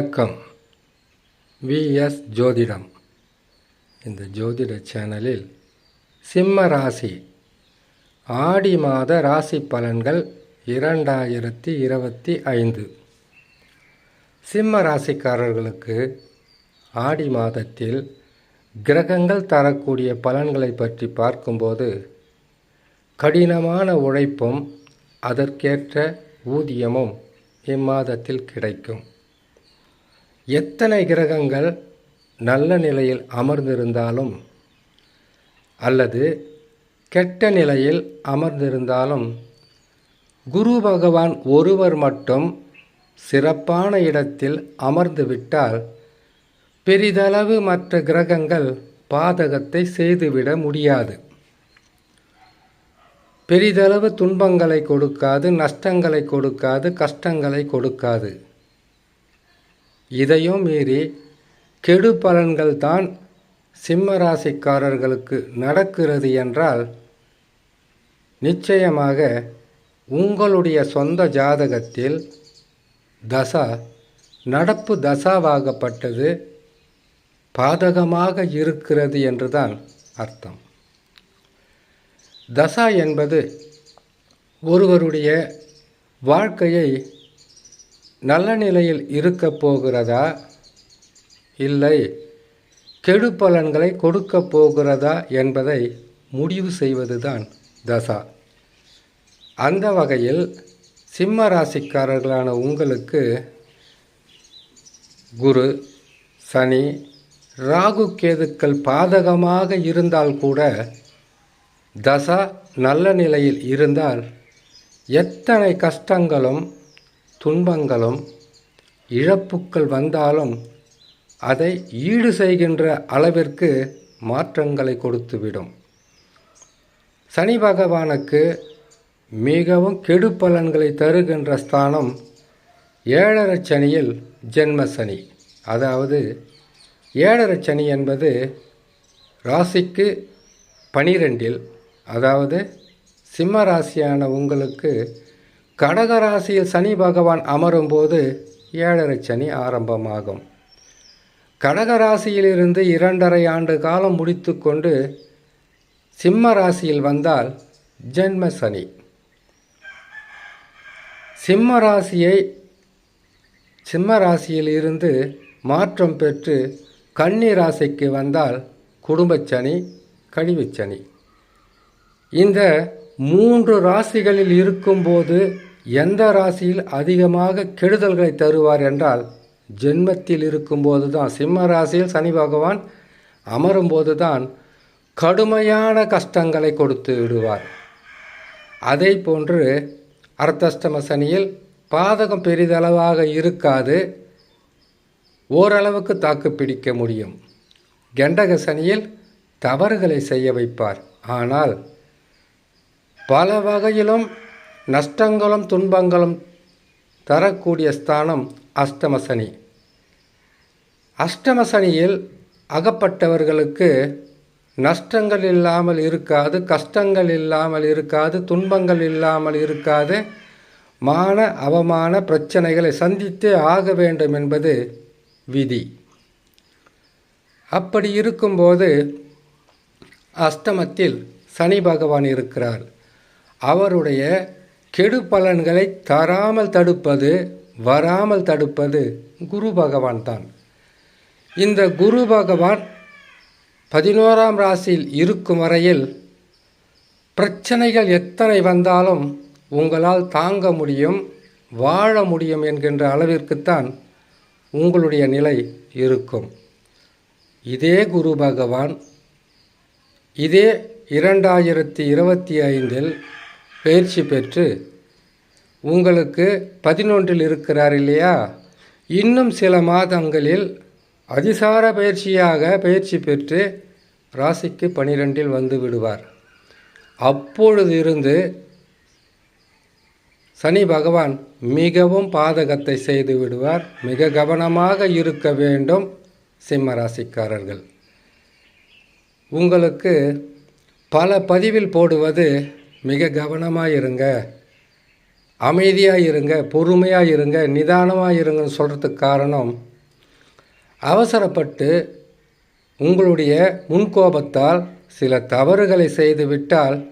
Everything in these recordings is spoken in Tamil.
வணக்கம். விஎஸ் ஜோதிடம். இந்த ஜோதிட சேனலில் சிம்ம ராசி. ஆடி மாத ராசி பலன்கள் இரண்டாயிரத்தி இருபத்தி ஐந்து. சிம்ம ராசிக்காரர்களுக்கு ஆடி மாதத்தில் கிரகங்கள் தரக்கூடிய பலன்களை பற்றி பார்க்கும்போது கடினமான உழைப்பும் அதற்கேற்ற ஊதியமும் இம்மாதத்தில் கிடைக்கும். எத்தனை கிரகங்கள் நல்ல நிலையில் அமர்ந்திருந்தாலும் அல்லது கெட்ட நிலையில் அமர்ந்திருந்தாலும் குரு பகவான் ஒருவர் மட்டும் சிறப்பான இடத்தில் அமர்ந்துவிட்டால் பெரிதளவு மற்ற கிரகங்கள் பாதகத்தை செய்துவிட முடியாது. பெரிதளவு துன்பங்களை கொடுக்காது நஷ்டங்களை கொடுக்காது கஷ்டங்களை கொடுக்காது. இதையும் மீறி கெடு பலன்கள் தான் சிம்ம ராசிக்காரர்களுக்கு நடக்கிறது என்றால் நிச்சயமாக உங்களுடைய சொந்த ஜாதகத்தில் தசா நடப்பு தசாவாகப்பட்டது பாதகமாக இருக்கிறது என்றுதான் அர்த்தம். தசா என்பது ஒருவருடைய வாழ்க்கையை நல்ல நிலையில் இருக்க போகிறதா? இல்லை. கெடு பலன்களை கொடுக்கப் போகிறதா என்பதை முடிவு செய்வதுதான் தசா. அந்த வகையில் சிம்ம ராசிக்காரர்களான உங்களுக்கு குரு சனி ராகு கேதுக்கள் பாதகமாக இருந்தால் கூட தசா நல்ல நிலையில் இருந்தால் எத்தனை கஷ்டங்களும் துன்பங்களும் இழப்புக்கள் வந்தாலும் அதை ஈடு செய்கின்ற அளவிற்கு மாற்றங்களை கொடுத்துவிடும். சனி பகவானுக்கு மிகவும் கெடு பலன்களை தருகின்ற ஸ்தானம் ஏழரை சனியில் ஜென்ம சனி. அதாவது ஏழரை சனி என்பது ராசிக்கு பனிரெண்டில் அதாவது சிம்ம ராசியான உங்களுக்கு கடக ராசியில் சனி பகவான் அமரும் போது ஏழரை சனி ஆரம்பமாகும். கடகராசியிலிருந்து இரண்டரை ஆண்டு காலம் முடித்து கொண்டு சிம்ம ராசியில் வந்தால் ஜென்ம சனி. சிம்ம ராசியை சிம்ம ராசியில் இருந்து மாற்றம் பெற்று கன்னி ராசிக்கு வந்தால் குடும்பச்சனி கழிவுச்சனி இந்த மூன்று ராசிகளில் இருக்கும்போது எந்த ராசியில் அதிகமாக கெடுதல்களை தருவார் என்றால் ஜென்மத்தில் இருக்கும்போது தான் சிம்ம ராசியில் சனி பகவான் அமரும்போது தான் கடுமையான கஷ்டங்களை கொடுத்து விடுவார். அதே போன்று அர்த்தஷ்டம சனியில் பாதகம் பெரிதளவாக இருக்காது. ஓரளவுக்கு தாக்கு பிடிக்க முடியும். கெண்டக சனியில் தவறுகளை செய்ய வைப்பார். ஆனால் பல வகையிலும் நஷ்டங்களும் துன்பங்களும் தரக்கூடிய ஸ்தானம் அஷ்டமசனி. அஷ்டமசனியில் அஷ்டம சனியில் அகப்பட்டவர்களுக்கு நஷ்டங்கள் இல்லாமல் இருக்காது கஷ்டங்கள் இல்லாமல் இருக்காது துன்பங்கள் இல்லாமல் இருக்காது. மான அவமான பிரச்சனைகளை சந்தித்தே ஆக வேண்டும் என்பது விதி. அப்படி இருக்கும்போது அஷ்டமத்தில் சனி பகவான் இருக்கிறார். அவருடைய கெடு பலன்களை தராமல் தடுப்பது வராமல் தடுப்பது குரு பகவான் தான். இந்த குரு பகவான் பதினோராம் ராசியில் இருக்கும் வரையில் பிரச்சனைகள் எத்தனை வந்தாலும் உங்களால் தாங்க முடியும் வாழ முடியும் என்கின்ற அளவிற்குத்தான் உங்களுடைய நிலை இருக்கும். இதே குரு பகவான் இதே இரண்டாயிரத்தி இருபத்தி ஐந்தில் பயிற்சி பெற்று உங்களுக்கு பதினொன்றில் இருக்கிறார் இல்லையா? இன்னும் சில மாதங்களில் அதிசார பயிற்சியாக பயிற்சி பெற்று ராசிக்கு பனிரெண்டில் வந்து விடுவார். அப்பொழுது இருந்து சனி பகவான் மிகவும் பாதகத்தை செய்து விடுவார். மிக கவனமாக இருக்க வேண்டும் சிம்ம ராசிக்காரர்கள். உங்களுக்கு பல பதிவில் போடுவது மிக கவனமாக இருங்க அமைதியாக இருங்க பொறுமையாக இருங்க நிதானமாக இருங்கன்னு சொல்கிறதுக்கு காரணம் அவசரப்பட்டு உங்களுடைய முன்கோபத்தால் சில தவறுகளை செய்துவிட்டால்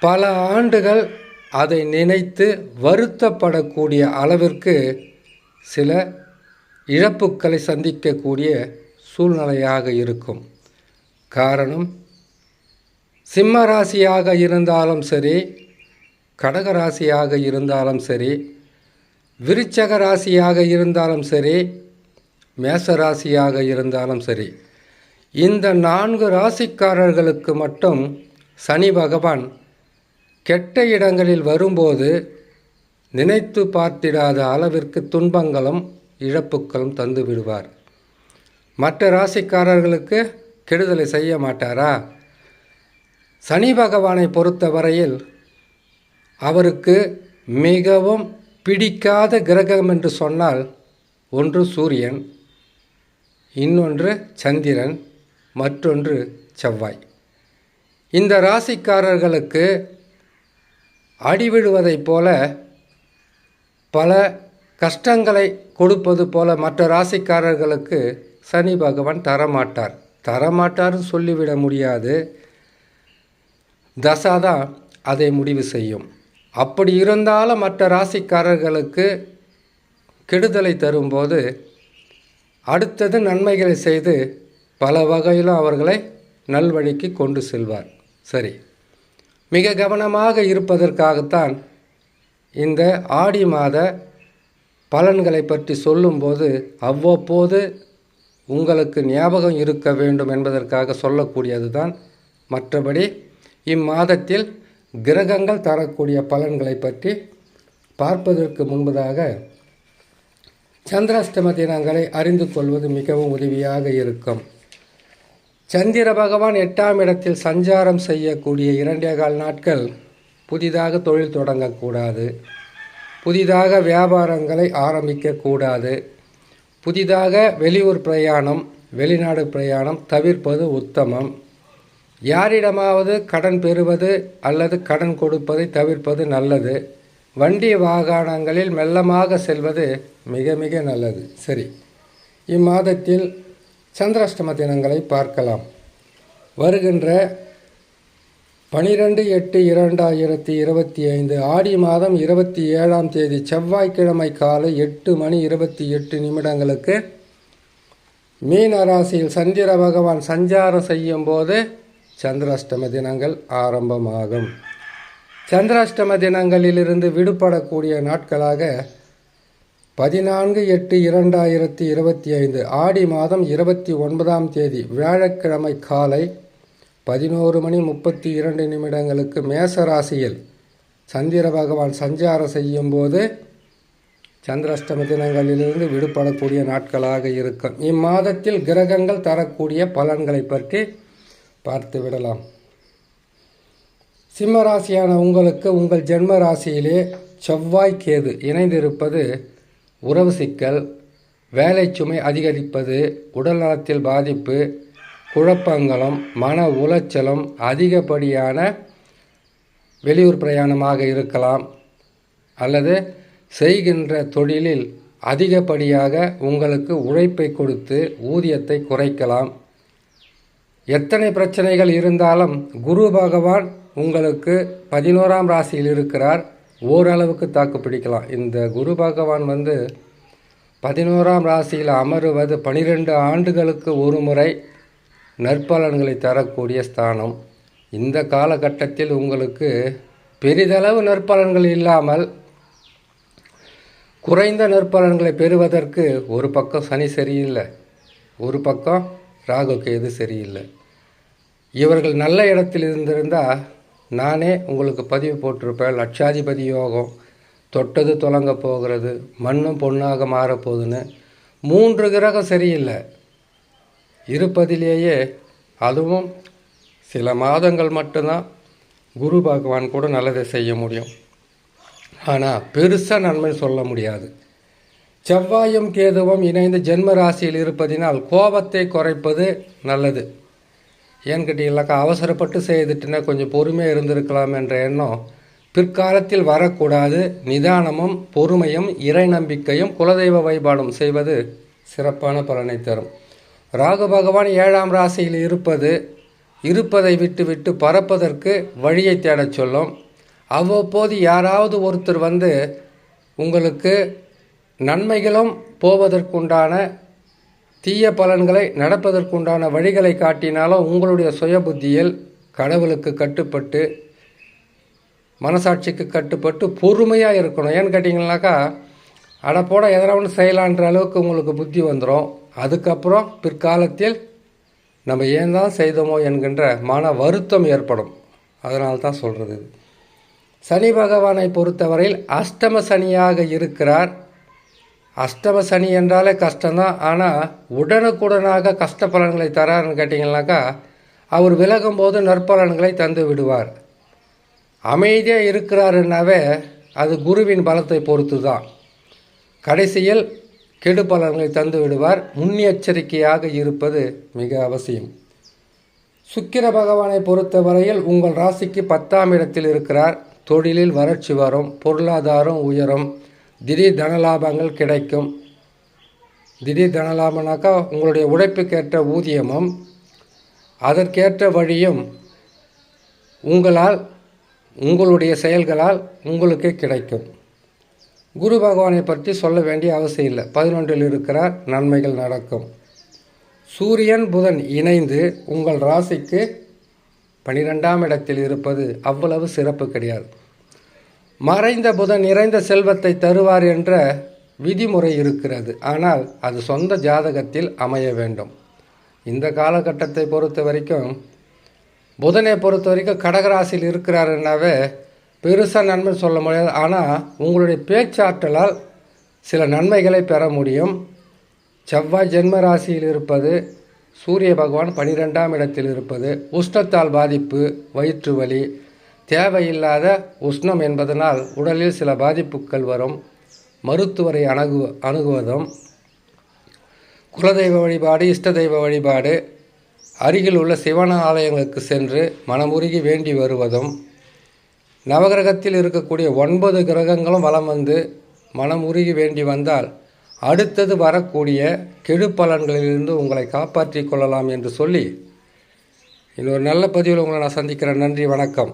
பல ஆண்டுகள் அதை நினைத்து வருத்தப்படக்கூடிய அளவிற்கு சில இழப்புக்களை சந்திக்கக்கூடிய சூழ்நிலையாக இருக்கும். காரணம் சிம்ம ராசியாக இருந்தாலும் சரி கடக ராசியாக இருந்தாலும் சரி விருச்சக ராசியாக இருந்தாலும் சரி மேச ராசியாக இருந்தாலும் சரி இந்த நான்கு ராசிக்காரர்களுக்கு மட்டும் சனி பகவான் கெட்ட இடங்களில் வரும்போது நினைத்து பார்த்திடாத அளவிற்கு துன்பங்களும் இழப்புக்களும் தந்து விடுவார். மற்ற ராசிக்காரர்களுக்கு கெடுதலை செய்ய மாட்டாரா? சனி பகவானை பொறுத்தவரையில் அவருக்கு மிகவும் பிடிக்காத கிரகம் என்று சொன்னால் ஒன்று சூரியன் இன்னொன்று சந்திரன் மற்றொன்று செவ்வாய். இந்த ராசிக்காரர்களுக்கு அடிவிடுவதைப் போல பல கஷ்டங்களை கொடுப்பது போல மற்ற ராசிக்காரர்களுக்கு சனி பகவான் தரமாட்டார். தரமாட்டார்னு சொல்லிவிட முடியாது. தசா தான் அதை முடிவு செய்யும். அப்படி இருந்தாலும் மற்ற ராசிக்காரர்களுக்கு கெடுதலை தரும்போது அடுத்தது நன்மைகளை செய்து பல வகையிலும் அவர்களை நல்வழிக்கு கொண்டு செல்வார். சரி. மிக கவனமாக இருப்பதற்காகத்தான் இந்த ஆடி மாத பலன்களை பற்றி சொல்லும்போது அவ்வப்போது உங்களுக்கு ஞாபகம் இருக்க வேண்டும் என்பதற்காக சொல்லக்கூடியது தான் மற்றபடி இம்மாதத்தில் கிரகங்கள் தரக்கூடிய பலன்களை பற்றி பார்ப்பதற்கு முன்பதாக சந்திராஷ்டம தினங்களை அறிந்து கொள்வது மிகவும் உதவியாக இருக்கும். சந்திர பகவான் எட்டாம் இடத்தில் சஞ்சாரம் செய்யக்கூடிய இரண்டே கால் நாட்கள் புதிதாக தொழில் தொடங்கக்கூடாது. புதிதாக வியாபாரங்களை ஆரம்பிக்கக்கூடாது. புதிதாக வெளியூர் பிரயாணம் வெளிநாடு பிரயாணம் தவிர்ப்பது உத்தமம். யாரிடமாவது கடன் பெறுவது அல்லது கடன் கொடுப்பதை தவிர்ப்பது நல்லது. வண்டி வாகனங்களில் மெல்லமாக செல்வது மிக மிக நல்லது. சரி. இம்மாதத்தில் சந்திராஷ்டம தினங்களை பார்க்கலாம். வருகின்ற பனிரெண்டு எட்டு இரண்டாயிரத்தி இருபத்தி ஐந்து ஆடி மாதம் இருபத்தி ஏழாம் தேதி செவ்வாய்க்கிழமை காலை எட்டு மணி இருபத்தி எட்டு நிமிடங்களுக்கு மீன ராசியில் சந்திர பகவான் சஞ்சாரம் செய்யும் போது சந்திராஷ்டம தினங்கள் ஆரம்பமாகும். சந்திராஷ்டம தினங்களிலிருந்து விடுபடக்கூடிய நாட்களாக பதினான்கு எட்டு இரண்டாயிரத்தி இருபத்தி ஐந்து ஆடி மாதம் இருபத்தி ஒன்பதாம் தேதி வியாழக்கிழமை காலை பதினோரு மணி முப்பத்தி இரண்டு நிமிடங்களுக்கு மேசராசியில் சந்திர பகவான் சஞ்சாரம் செய்யும்போது சந்திராஷ்டம தினங்களிலிருந்து விடுபடக்கூடிய நாட்களாக இருக்கும். இம்மாதத்தில் கிரகங்கள் தரக்கூடிய பலன்களை பற்றி பார்த்து விடலாம். சிம்ம ராசியான உங்களுக்கு உங்கள் ஜென்ம ராசியிலே செவ்வாய் கேது இணைந்திருப்பது உறவு சிக்கல் வேலை சுமை அதிகரிப்பது உடல் நலத்தில் பாதிப்பு குழப்பங்களும் மன உளைச்சலும் அதிகப்படியான வெளியூர் பிரயாணமாக இருக்கலாம். அல்லது செய்கின்ற தொழிலில் அதிகப்படியாக உங்களுக்கு உழைப்பை கொடுத்து ஊதியத்தை குறைக்கலாம். எத்தனை பிரச்சனைகள் இருந்தாலும் குரு பகவான் உங்களுக்கு பதினோராம் ராசியில் இருக்கிறார். ஓரளவுக்கு தாக்கு பிடிக்கலாம். இந்த குரு பகவான் வந்து பதினோராம் ராசியில் அமருவது பனிரெண்டு ஆண்டுகளுக்கு ஒரு முறை நற்பலன்களை தரக்கூடிய ஸ்தானம். இந்த காலகட்டத்தில் உங்களுக்கு பெரிதளவு நற்பலன்கள் இல்லாமல் குறைந்த நற்பலன்களை பெறுவதற்கு ஒரு பக்கம் சனி சரியில்லை ஒரு பக்கம் ராகு கேது சரியில்லை. இவர்கள் நல்ல இடத்தில் இருந்திருந்தால் நானே உங்களுக்கு பதிவு போட்டிருப்பேன். லட்சாதிபதி யோகம் தொட்டது தொலங்க போகிறது. மண்ணும் பொண்ணாக மாறப்போகுதுன்னு மூன்று கிரகம் சரியில்லை. இருப்பதிலேயே அதுவும் சில மாதங்கள் மட்டும்தான் குரு பகவான் கூட நல்லதை செய்ய முடியும். ஆனால் பெருசாக நன்மை சொல்ல முடியாது. செவ்வாயும் கேதுவும் இணைந்து ஜென்ம ராசியில் இருப்பதினால் கோபத்தை குறைப்பது நல்லது. ஏன்னு கேட்டீங்களாக்கா அவசரப்பட்டு செய்துட்டுனா கொஞ்சம் பொறுமையாக இருந்திருக்கலாம் என்ற எண்ணம் பிற்காலத்தில் வரக்கூடாது. நிதானமும் பொறுமையும் இறை நம்பிக்கையும் குலதெய்வ வழிபாடும் செய்வது சிறப்பான பலனை தரும். ராகு பகவான் ஏழாம் ராசியில் இருப்பது இருப்பதை விட்டு விட்டு பறப்பதற்கு வழியை தேடச் சொல்லும். அவ்வப்போது யாராவது ஒருத்தர் வந்து உங்களுக்கு நன்மைகளும் போவதற்குண்டான தீய பலன்களை நடப்பதற்குண்டான வழிகளை காட்டினாலும் உங்களுடைய சுய புத்தியில் கடவுளுக்கு கட்டுப்பட்டு மனசாட்சிக்கு கட்டுப்பட்டு பொறுமையாக இருக்கணும். ஏன்னு கேட்டிங்கனாக்கா அடப்போட எதனா ஒன்று செய்யலான்ற அளவுக்கு உங்களுக்கு புத்தி வந்துடும் அதுக்கப்புறம் பிற்காலத்தில் நம்ம ஏன் தான் செய்தோமோ என்கின்ற மன வருத்தம் ஏற்படும். அதனால தான் சொல்கிறது சனி பகவானை பொறுத்தவரையில் அஷ்டம சனியாக இருக்கிறார். அஷ்டம சனி என்றாலே கஷ்டம்தான். ஆனால் உடனுக்குடனாக கஷ்ட பலன்களை தராருன்னு கேட்டிங்கனாக்கா அவர் விலகும் போது நற்பலன்களை தந்து விடுவார். அமைதியாக இருக்கிறாருன்னாவே அது குருவின் பலத்தை பொறுத்து தான் கடைசியில் கெடு பலன்களை தந்து விடுவார். முன்னெச்சரிக்கையாக இருப்பது மிக அவசியம். சுக்கிர பகவானை பொறுத்தவரையில் உங்கள் ராசிக்கு பத்தாம் இடத்தில் இருக்கிறார். தொழிலில் வறட்சி வரும் பொருளாதாரம் உயரும் திடீர் தனலாபங்கள் கிடைக்கும். திடீர் தனலாபம்னாக்கா உங்களுடைய உழைப்புக்கேற்ற ஊதியமும் அதற்கேற்ற வழியும் உங்களால் உங்களுடைய செயல்களால் உங்களுக்கு கிடைக்கும். குரு பகவானை பற்றி சொல்ல வேண்டிய அவசியம் இல்லை. பதினொன்றில் இருக்கிறார் நன்மைகள் நடக்கும். சூரியன் புதன் இணைந்து உங்கள் ராசிக்கு பனிரெண்டாம் இடத்தில் இருப்பது அவ்வளவு சிறப்பு கிடையாது. மறைந்த புதன் நிறைந்த செல்வத்தை தருவார் என்ற விதிமுறை இருக்கிறது. ஆனால் அது சொந்த ஜாதகத்தில் அமைய வேண்டும். இந்த காலகட்டத்தை பொறுத்த வரைக்கும் புதனை பொறுத்த வரைக்கும் கடகராசியில் இருக்கிறாருன்னாவே பெருசாக நன்மை சொல்ல முடியாது. ஆனால் உங்களுடைய பேச்சாற்றலால் சில நன்மைகளை பெற முடியும். செவ்வாய் ஜென்ம ராசியில் இருப்பது சூரிய பகவான் பனிரெண்டாம் இடத்தில் இருப்பது உஷ்ணத்தால் பாதிப்பு வயிற்று வலி தேவையில்லாத உஷ்ணம் என்பதனால் உடலில் சில பாதிப்புகள் வரும். மருத்துவரை அணுகு அணுகுவதும் குலதெய்வ வழிபாடு இஷ்ட தெய்வ வழிபாடு அருகில் உள்ள சிவன ஆலயங்களுக்கு சென்று மனமுருகி வேண்டி வருவதும் நவகிரகத்தில் இருக்கக்கூடிய ஒன்பது கிரகங்களும் வலம் வந்து மனமுருகி உருகி வேண்டி வந்தால் அடுத்தது வரக்கூடிய கெடு பலன்களிலிருந்து உங்களை காப்பாற்றிக் கொள்ளலாம் என்று சொல்லி இன்னொரு நல்ல பதிவில் உங்களை நான் சந்திக்கிறேன். நன்றி வணக்கம்.